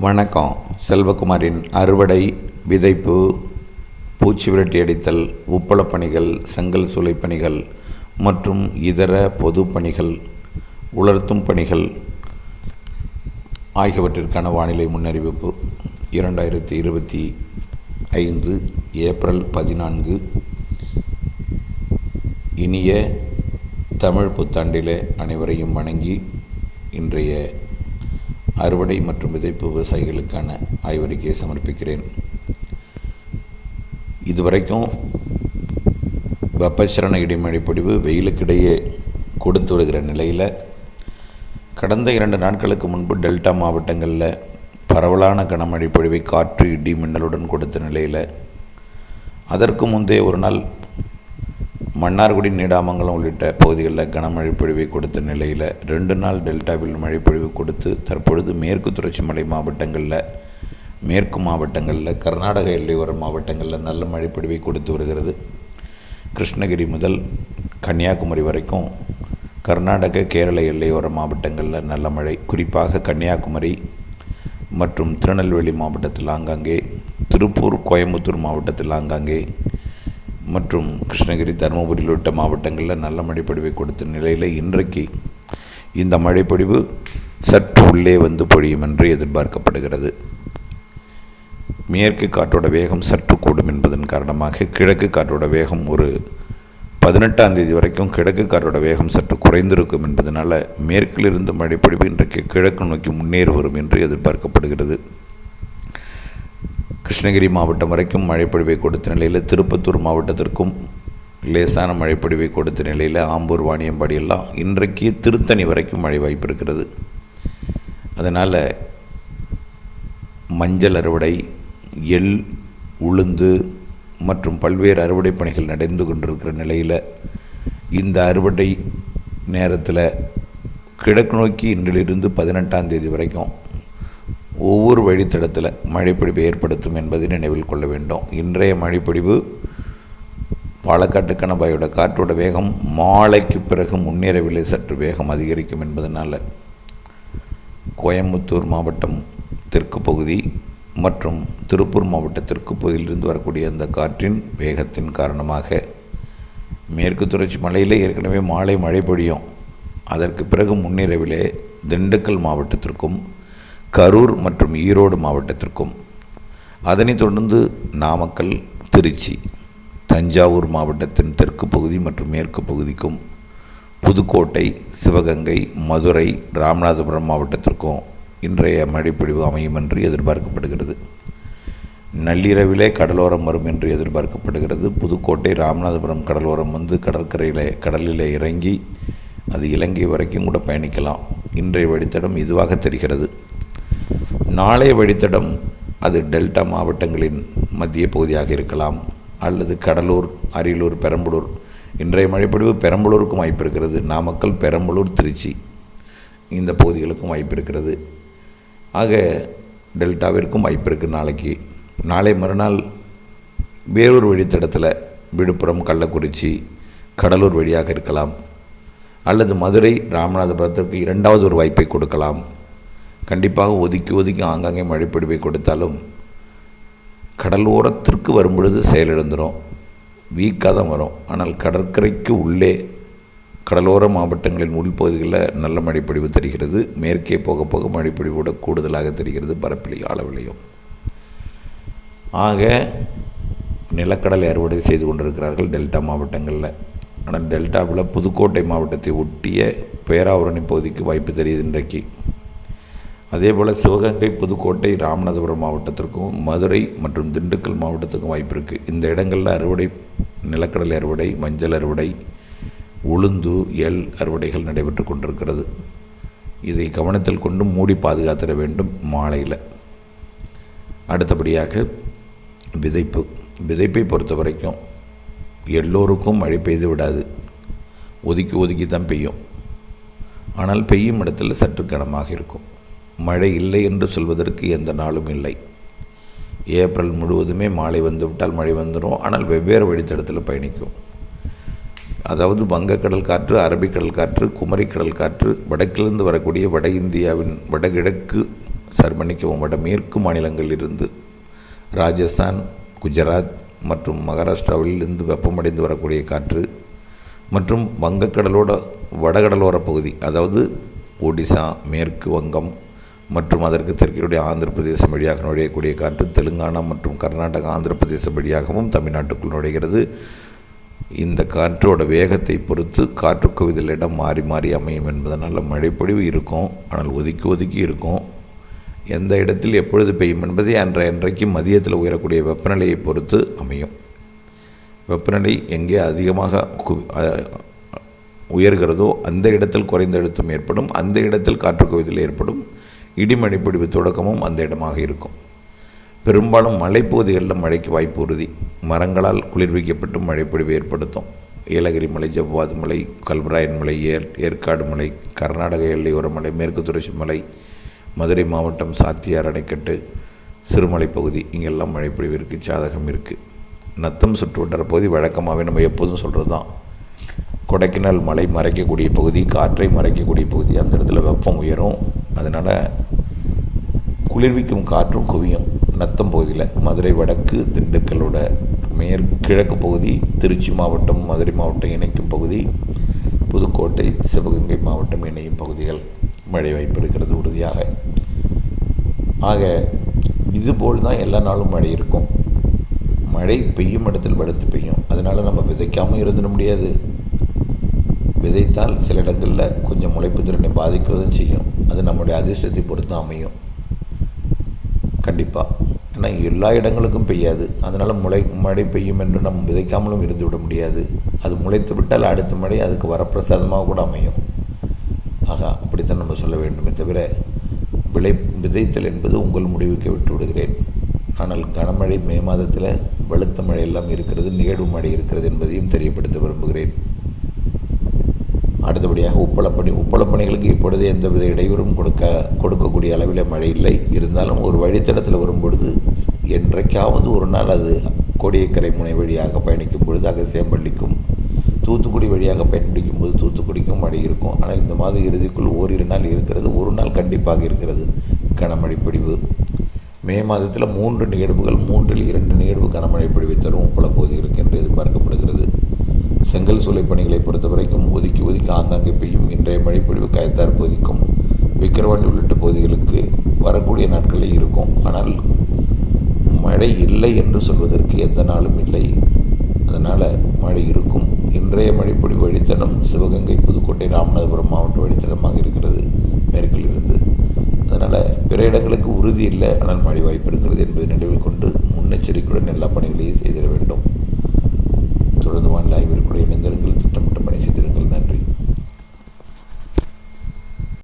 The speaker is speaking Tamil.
வணக்கம். செல்வகுமாரின் அறுவடை விதைப்பு பூச்சி விரட்டி அடித்தல் உப்பளப் பணிகள் செங்கல் சூளை பணிகள் மற்றும் இதர பொது பணிகள் உலர்த்தும் பணிகள் ஆகியவற்றிற்கான வானிலை முன்னறிவிப்பு. இரண்டாயிரத்தி இருபத்தி ஐந்து ஏப்ரல் பதினான்கு. இனிய தமிழ் புத்தாண்டிலே அனைவரையும் வணங்கி இன்றைய அறுவடை மற்றும் விதைப்பு விவசாயிகளுக்கான ஆய்வறிக்கையை சமர்ப்பிக்கிறேன். இதுவரைக்கும் வெப்பச்சலன இடிமழை பொழிவு வெயிலுக்கிடையே கொடுத்து வருகிற நிலையில் கடந்த இரண்டு நாட்களுக்கு முன்பு டெல்டா மாவட்டங்களில் பரவலான கனமழை பொழிவை காற்று இடி மின்னலுடன் கொடுத்த நிலையில் அதற்கு முந்தைய ஒரு நாள் மன்னார்குடி நீடாமங்கலம் உள்ளிட்ட பகுதிகளில் கனமழை பொழிவை கொடுத்த நிலையில் ரெண்டு நாள் டெல்டாவில் மழை பொழிவு கொடுத்து தற்பொழுது மேற்கு தொடர்ச்சி மலை மாவட்டங்களில் மேற்கு மாவட்டங்களில் கர்நாடக எல்லையோர மாவட்டங்களில் நல்ல மழை பொழிவை கொடுத்து வருகிறது. கிருஷ்ணகிரி முதல் கன்னியாகுமரி வரைக்கும் கர்நாடக கேரள எல்லையோர மாவட்டங்களில் நல்ல மழை. குறிப்பாக கன்னியாகுமரி மற்றும் திருநெல்வேலி மாவட்டத்தில் ஆங்காங்கே திருப்பூர் கோயம்புத்தூர் மாவட்டத்தில் ஆங்காங்கே மற்றும் கிருஷ்ணகிரி தருமபுரி உள்ளிட்ட மாவட்டங்களில் நல்ல மழைப்பொழிவை கொடுத்த நிலையில் இன்றைக்கு இந்த மழைப்பொழிவு சற்று உள்ளே வந்து பொழியும் என்று எதிர்பார்க்கப்படுகிறது. மேற்கு காற்றோட வேகம் சற்று கூடும் என்பதன் காரணமாக கிழக்கு காற்றோட வேகம் ஒரு பதினெட்டாம் தேதி வரைக்கும் கிழக்கு காற்றோட வேகம் சற்று குறைந்திருக்கும் என்பதனால் மேற்கிலிருந்து மழைப்பொழிவு இன்றைக்கு கிழக்கு நோக்கி முன்னேறி வரும் என்று எதிர்பார்க்கப்படுகிறது. கிருஷ்ணகிரி மாவட்டம் வரைக்கும் மழைப்பொழிவை கொடுத்த நிலையில் திருப்பத்தூர் மாவட்டத்திற்கும் லேசான மழைப்பொழிவை கொடுத்த நிலையில் ஆம்பூர் வாணியம்பாடி எல்லாம் இன்றைக்கு திருத்தணி வரைக்கும் மழை வாய்ப்பு இருக்கிறது. அதனால் மஞ்சள் அறுவடை எள் உளுந்து மற்றும் பல்வேறு அறுவடை பணிகள் நடந்து கொண்டிருக்கிற நிலையில் இந்த அறுவடை நேரத்தில் கிழக்கு நோக்கி இன்றிலிருந்து பதினெட்டாம் தேதி வரைக்கும் ஒவ்வொரு வழித்தடத்தில் மழைப்பிடிப்பு ஏற்படுத்தும் என்பதை நினைவில் கொள்ள வேண்டும். இன்றைய மழைப்பிடிவு பாலக்காட்டு கணபாயோட காற்றோட வேகம் மாலைக்கு பிறகு முன்னேறவில்லை. சற்று வேகம் அதிகரிக்கும் என்பதனால் கோயம்புத்தூர் மாவட்டம் தெற்கு பகுதி மற்றும் திருப்பூர் மாவட்ட தெற்கு பகுதியிலிருந்து வரக்கூடிய அந்த காற்றின் வேகத்தின் காரணமாக மேற்கு தொடர்ச்சி மலையில் ஏற்கனவே மாலை மழை பொழியும் அதற்கு பிறகு முன்னிரவிலே திண்டுக்கல் மாவட்டத்திற்கும் கரூர் மற்றும் ஈரோடு மாவட்டத்திற்கும். அதனைத் தொடர்ந்து நாமக்கல் திருச்சி தஞ்சாவூர் மாவட்டத்தின் தெற்கு பகுதி மற்றும் மேற்கு பகுதிக்கும் புதுக்கோட்டை சிவகங்கை மதுரை ராமநாதபுரம் மாவட்டத்திற்கும் இன்றைய மழைப்பொழிவு அமையும் என்று எதிர்பார்க்கப்படுகிறது. நள்ளிரவிலே கடலோரம் வரும் என்று எதிர்பார்க்கப்படுகிறது. புதுக்கோட்டை ராமநாதபுரம் கடலோரம் வந்து கடற்கரையில் கடலில் இறங்கி அது இலங்கை வரைக்கும் கூட பயணிக்கலாம். இன்றைய வழித்தடம் இதுவாக தெரிகிறது. நாளைய வழித்தடம் அது டெல்டா மாவட்டங்களின் மத்திய பகுதியாக இருக்கலாம் அல்லது கடலூர் அரியலூர் பெரம்பலூர். இன்றைய மழைப்பொழிவு பெரம்பலூருக்கும் வாய்ப்பு இருக்கிறது. நாமக்கல் பெரம்பலூர் திருச்சி இந்த பகுதிகளுக்கும் வாய்ப்பு இருக்கிறது. ஆக டெல்டாவிற்கும் வாய்ப்பு இருக்குது நாளைக்கு. நாளை மறுநாள் வேலூர் வழித்தடத்தில் விழுப்புரம் கள்ளக்குறிச்சி கடலூர் வழியாக இருக்கலாம். அல்லது மதுரை ராமநாதபுரத்திற்கு இரண்டாவது ஒரு வாய்ப்பை கொடுக்கலாம். கண்டிப்பாக ஒதுக்கி ஒதுக்கி ஆங்காங்கே மழைப்பிடிவை கொடுத்தாலும் கடலோரத்திற்கு வரும்பொழுது செயலிழந்துடும் வீக்காக தான் வரும். ஆனால் கடற்கரைக்கு உள்ளே கடலோர மாவட்டங்களின் உள்பகுதிகளில் நல்ல மழைப்பொழிவு தெரிகிறது. மேற்கே போக போக மழைப்பொழிவோட கூடுதலாக தெரிகிறது. பரப்பிலையும் அளவிலையும் ஆக நிலக்கடல் அறுவடை செய்து கொண்டிருக்கிறார்கள் டெல்டா மாவட்டங்களில். ஆனால் டெல்டாவில் புதுக்கோட்டை மாவட்டத்தை ஒட்டிய பேராவரணி பகுதிக்கு வாய்ப்பு தெரியுது இன்றைக்கு. அதே போல் சிவகங்கை புதுக்கோட்டை ராமநாதபுரம் மாவட்டத்திற்கும் மதுரை மற்றும் திண்டுக்கல் மாவட்டத்துக்கும் வாய்ப்பு இருக்குது இந்த இடங்களில் அறுவடை நிலக்கடலை அறுவடை மஞ்சள் அறுவடை உளுந்து எல் அறுவடைகள் நடைபெற்று கொண்டிருக்கிறது. இதை கவனத்தில் கொண்டு மூடி பாதுகாத்திட வேண்டும் மாலையில். அடுத்தபடியாக விதைப்பு. விதைப்பை பொறுத்த வரைக்கும் எல்லோருக்கும் மழை பெய்து விடாது. ஒதுக்கி ஒதுக்கி தான் பெய்யும். ஆனால் பெய்யும் இடத்துல சற்று கனமாக இருக்கும். மழை இல்லை என்று சொல்வதற்கு எந்த நாளும் இல்லை. ஏப்ரல் முழுவதுமே மாலை வந்துவிட்டால் மழை வந்துடும் ஆனால் வெவ்வேறு வழித்தடத்தில் பயணிக்கும். அதாவது வங்கக்கடல் காற்று அரபிக்கடல் காற்று குமரிக்கடல் காற்று வடக்கிலிருந்து வரக்கூடிய வட இந்தியாவின் வடகிழக்கு சார் மன்னிக்கவும் வட மேற்கு மாநிலங்களிலிருந்து ராஜஸ்தான் குஜராத் மற்றும் மகாராஷ்டிராவில் இருந்து வெப்பமடைந்து வரக்கூடிய காற்று மற்றும் வங்கக்கடலோட வடகடலோர பகுதி அதாவது ஒடிசா மேற்கு வங்கம் மற்றும் அதற்கு தெற்கினுடைய ஆந்திர பிரதேசம் வழியாக நுழையக்கூடிய காற்று தெலுங்கானா மற்றும் கர்நாடகா ஆந்திர பிரதேசம் வழியாகவும் தமிழ்நாட்டுக்குள் நுழைகிறது. இந்த காற்றோட வேகத்தை பொறுத்து காற்று குவிதல் இடம் மாறி மாறி அமையும் என்பதனால் மழைப்பொழிவு இருக்கும். ஆனால் ஒதுக்கி ஒதுக்கி இருக்கும். எந்த இடத்தில் எப்பொழுது பெய்யும் என்பதை அன்ற இன்றைக்கு மதியத்தில் உயரக்கூடிய வெப்பநிலையை பொறுத்து அமையும். வெப்பநிலை எங்கே அதிகமாக உயர்கிறதோ அந்த இடத்தில் குறைந்த அழுத்தம் ஏற்படும். அந்த இடத்தில் காற்று குவிதல் ஏற்படும். இடிமழை பொழிவு தொடக்கமும் அந்த இடமாக இருக்கும். பெரும்பாலும் மலைப்பகுதிகளில் மழைக்கு வாய்ப்பு உறுதி. மரங்களால் குளிர்விக்கப்பட்டு மழைப்பொழிவு ஏற்படுத்தும். ஏலகிரி மலை ஜவ்வாது மலை கல்வராயன் மலை ஏர் ஏற்காடு மலை கர்நாடக எல்லையோர மலை மேற்கு தொடர்ச்சி மலை மதுரை மாவட்டம் சாத்தியார் அணைக்கட்டு சிறுமலை பகுதி. இங்கெல்லாம் மழைப்பொழிவு இருக்குது சாதகம் இருக்குது நத்தம் சுற்றுவட்டார பகுதி வழக்கமாகவே நம்ம எப்போதும் சொல்கிறது தான் கொடைக்கானல் மலை மறைக்கக்கூடிய பகுதி காற்றை மறைக்கக்கூடிய பகுதி அந்த இடத்துல வெப்பம் உயரும். அதனால் குளிர்விக்கும் காற்றும் குவியும். நத்தம் பகுதியில் மதுரை வடக்கு திண்டுக்கலோட மேற்கிழக்கு பகுதி திருச்சி மாவட்டம் மதுரை மாவட்டம் இணைக்கும் பகுதி புதுக்கோட்டை சிவகங்கை மாவட்டம் இணையும் பகுதிகள் மழை வாய்ப்பு இருக்கிறது உறுதியாக. ஆக இதுபோல் தான் எல்லா நாளும் மழை இருக்கும். மழை பெய்யும் இடத்தில் வலுத்து பெய்யும். அதனால் நம்ம விதைக்காமல் இருந்துட முடியாது. விதைத்தால் சில இடங்களில் கொஞ்சம் முளைப்பு திறனை பாதிக்கிறதும் செய்யும். அது நம்முடைய அதிர்ஷ்டத்தை பொறுத்து அமையும். கண்டிப்பாக ஏன்னா எல்லா இடங்களுக்கும் பெய்யாது. அதனால் முளை மழை பெய்யும் என்று நம்ம விதைக்காமலும் இருந்து விட முடியாது. அது முளைத்து விட்டால் அடுத்த மழை அதுக்கு வரப்பிரசாதமாக கூட அமையும். ஆக அப்படித்தான் நம்ம சொல்ல வேண்டுமே தவிர விளை விதைத்தல் என்பது உங்கள் முடிவுக்கு விட்டு விடுகிறேன். ஆனால் கனமழை மே மாதத்தில் வெளுத்த மழை எல்லாம் இருக்கிறது நிகழ்வு மழை இருக்கிறது என்பதையும் தெரியப்படுத்த விரும்புகிறேன். படிப்படியாக உப்பளப்பணி உப்பளப்பணிகளுக்கு இப்பொழுது எந்தவித இடையூறும் கொடுக்க கொடுக்கக்கூடிய அளவில் மழை இல்லை. இருந்தாலும் ஒரு வழித்தடத்தில் வரும்பொழுது என்றைக்காவது ஒரு நாள் அது கோடியக்கரை முனை வழியாக பயணிக்கும் பொழுது அகசியம்பள்ளிக்கும் தூத்துக்குடி வழியாக பயன்படுத்தும் போது தூத்துக்குடிக்கும் மழை இருக்கும். ஆனால் இந்த மாத இறுதிக்குள் ஓரிரு நாள் இருக்கிறது. ஒரு நாள் கண்டிப்பாக இருக்கிறது. கனமழை பிடிவு மே மாதத்தில் மூன்று நிகழ்வுகள் மூன்றில் இரண்டு நிகழ்வு கனமழை பிடிவை தரும் பல பகுதிகளுக்கு என்று எதிர்பார்க்கப்படுகிறது. செங்கல் சூளை பணிகளை பொறுத்த வரைக்கும் ஒதுக்கி ஒதுக்கி ஆங்காங்கே பெய்யும் இன்றைய மழைப்பொழிவு கயத்தார் பகுதிக்கும் விக்கிரவாண்டி உள்ளிட்ட பகுதிகளுக்கு வரக்கூடிய நாட்களில் இருக்கும். ஆனால் மழை இல்லை என்று சொல்வதற்கு எந்த நாளும் இல்லை. அதனால் மழை இருக்கும். இன்றைய மழைப்பொழிவு வழித்தடம் சிவகங்கை புதுக்கோட்டை ராமநாதபுரம் மாவட்ட வழித்தடமாக இருக்கிறது மேற்கிலிருந்து அதனால் பிற இடங்களுக்கு உறுதி இல்லை. ஆனால் மழை வாய்ப்பு இருக்கிறது என்பதை நினைவில் கொண்டு முன்னெச்சரிக்கையுடன் எல்லா பணிகளையும் செய்திட வேண்டும். தொடர்ந்து வானிலை ஆய்விற்குள் இணைந்திருங்கள். திட்டமிட்ட பணி செய்திருங்கள். நன்றி.